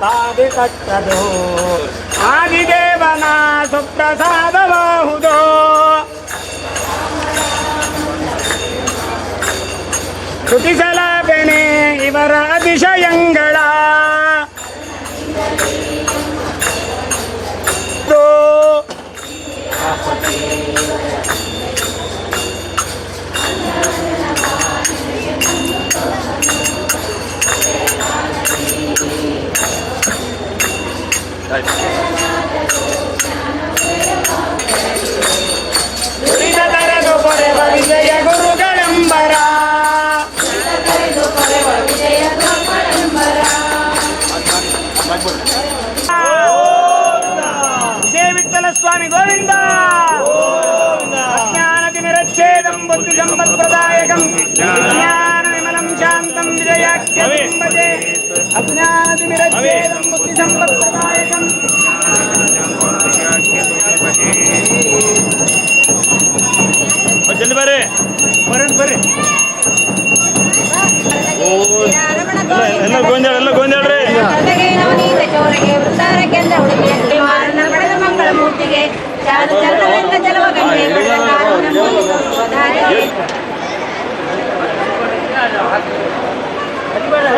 ಬಾಧಿ ಕಟ್ಟದು ಆದಿದೇವನ ಸುಪ್ರಸಾದಬಹುದು ಶ್ರುತಿಸಲಾಪಣೆ ಇವರ ಅತಿಶಯಂಗಳ. अज्ञानतिमिरज्ञेदं बुद्धिसम्पत्तदायकम् ಎಲ್ಲ ಗೋಂಜ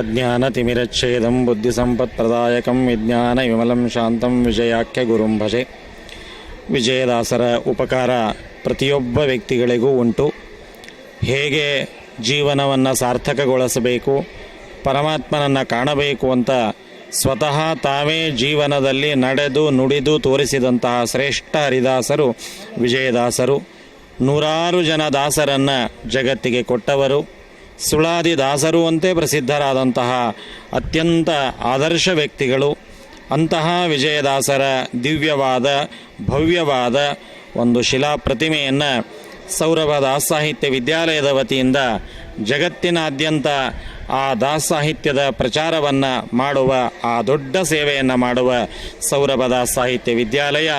ಅಜ್ಞಾನತಿಮಿರಚ್ಛೇದಂ ವಿಜ್ಞಾನ ವಿಮಲಂ ಶಾಂತಂ ವಿಜಯಾಖ್ಯ ಗುರುಂ ಭಜೆ. ವಿಜಯದಾಸರ ಉಪಕಾರ ಪ್ರತಿಯೊಬ್ಬ ವ್ಯಕ್ತಿಗಳಿಗೂ ಉಂಟು. ಹೇಗೆ ಜೀವನವನ್ನು ಸಾರ್ಥಕಗೊಳಿಸಬೇಕು, ಪರಮಾತ್ಮನನ್ನು ಕಾಣಬೇಕು ಅಂತ ಸ್ವತಃ ತಾವೇ ಜೀವನದಲ್ಲಿ ನಡೆದು ನುಡಿದು ತೋರಿಸಿದಂತಹ ಶ್ರೇಷ್ಠ ಹರಿದಾಸರು, ವಿಜಯದಾಸರು. ನೂರಾರು ಜನ ದಾಸರನ್ನು ಜಗತ್ತಿಗೆ ಕೊಟ್ಟವರು. ಸುಳಾದಿ ದಾಸರು ಅಂತೇ ಪ್ರಸಿದ್ಧರಾದಂತಹ ಅತ್ಯಂತ ಆದರ್ಶ ವ್ಯಕ್ತಿಗಳು. ಅಂತಹ ವಿಜಯದಾಸರ ದಿವ್ಯವಾದ, ಭವ್ಯವಾದ ಒಂದು ಶಿಲಾ ಪ್ರತಿಮೆಯನ್ನು ಸೌರಭ ದಾಸ ಸಾಹಿತ್ಯ ವಿದ್ಯಾಲಯದ ವತಿಯಿಂದ ಜಗತ್ತಿನಾದ್ಯಂತ ಆ ದಾಸ ಸಾಹಿತ್ಯದ ಪ್ರಚಾರವನ್ನು ಮಾಡುವ, ಆ ದೊಡ್ಡ ಸೇವೆಯನ್ನು ಮಾಡುವ ಸೌರಭ ದಾಸ ಸಾಹಿತ್ಯ ವಿದ್ಯಾಲಯ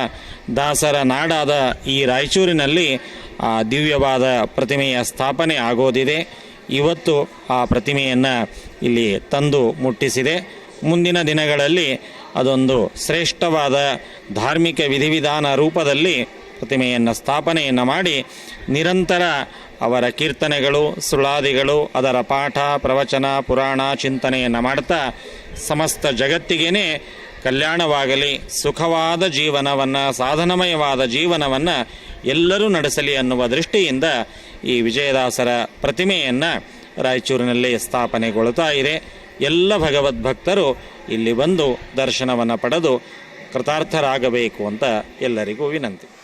ದಾಸರ ನಾಡಾದ ಈ ರಾಯಚೂರಿನಲ್ಲಿ ಆ ದಿವ್ಯವಾದ ಪ್ರತಿಮೆಯ ಸ್ಥಾಪನೆ ಆಗೋದಿದೆ. ಇವತ್ತು ಆ ಪ್ರತಿಮೆಯನ್ನು ಇಲ್ಲಿ ತಂದು ಮುಟ್ಟಿಸಿದೆ. ಮುಂದಿನ ದಿನಗಳಲ್ಲಿ ಅದೊಂದು ಶ್ರೇಷ್ಠವಾದ ಧಾರ್ಮಿಕ ವಿಧಿವಿಧಾನ ರೂಪದಲ್ಲಿ ಪ್ರತಿಮೆಯನ್ನು ಸ್ಥಾಪನೆಯನ್ನು ಮಾಡಿ ನಿರಂತರ ಅವರ ಕೀರ್ತನೆಗಳು, ಸುಳಾದಿಗಳು, ಅದರ ಪಾಠ, ಪ್ರವಚನ, ಪುರಾಣ ಚಿಂತನೆಯನ್ನು ಮಾಡ್ತಾ ಸಮಸ್ತ ಜಗತ್ತಿಗೇನೆ ಕಲ್ಯಾಣವಾಗಲಿ, ಸುಖವಾದ ಜೀವನವನ್ನು, ಸಾಧನಮಯವಾದ ಜೀವನವನ್ನು ಎಲ್ಲರೂ ನಡೆಸಲಿ ಅನ್ನುವ ದೃಷ್ಟಿಯಿಂದ ಈ ವಿಜಯದಾಸರ ಪ್ರತಿಮೆಯನ್ನು ರಾಯಚೂರಿನಲ್ಲಿ ಸ್ಥಾಪನೆಗೊಳ್ಳುತ್ತಾ ಇದೆ. ಎಲ್ಲ ಭಗವದ್ಭಕ್ತರು ಇಲ್ಲಿ ಬಂದು ದರ್ಶನವನ್ನು ಪಡೆದು ಕೃತಾರ್ಥರಾಗಬೇಕು ಅಂತ ಎಲ್ಲರಿಗೂ ವಿನಂತಿ.